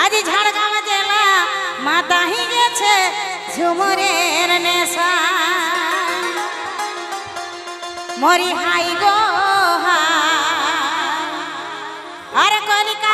আজ ঝাড়গ্রাম জেলা মাতাহি গেছে ঝুমরের নেশা। মরি হাই গো আর কলিকা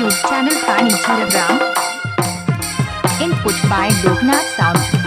YouTube channel Fanny Telegram. Input by Doknath Sound.